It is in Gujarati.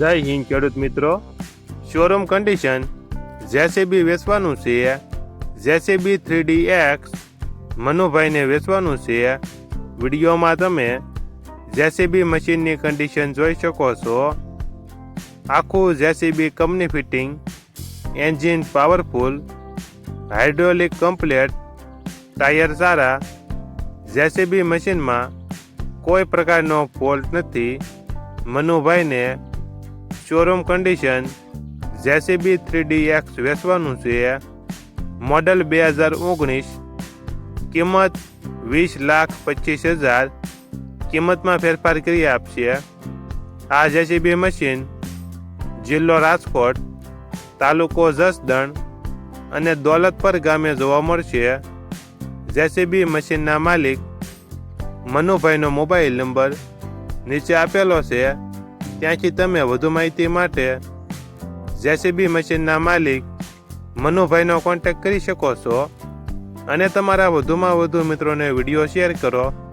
જય હિન્દ, ખેડૂત મિત્રો. શોરૂમ કન્ડિશન જેસીબી વેચવાનું છે. જેસીબી થ્રી ડી એક્સ મનુભાઈને વેચવાનું છે. વિડીયોમાં તમે જેસીબી મશીનની કન્ડિશન જોઈ શકો છો. આખું JCB company fitting engine powerful hydraulic complete tyre સારા. જેસીબી મશીનમાં કોઈ પ્રકારનો ફોલ્ટ નથી. મનુભાઈને showroom condition JCB three D X વેચવાનું છે. મોડલ બે હજાર ઓગણીસ, કિંમત વીસ લાખ પચીસ હજાર, કિંમતમાં ફેરફાર કરી આપશે. આ જેસીબી મશીન જિલ્લો રાજકોટ, તાલુકો જસદણ અને દોલતપર ગામે જોવા મળશે. જેસીબી મશીનના માલિક મનુભાઈનો મોબાઈલ નંબર નીચે આપેલો છે. ત્યાંથી તમે વધુ માહિતી માટે જેસીબી મશીનના માલિક મનુભાઈનો કોન્ટેક્ટ કરી શકો છો. અને તમારા વધુમાં વધુ મિત્રોને વીડિયો શેર કરો.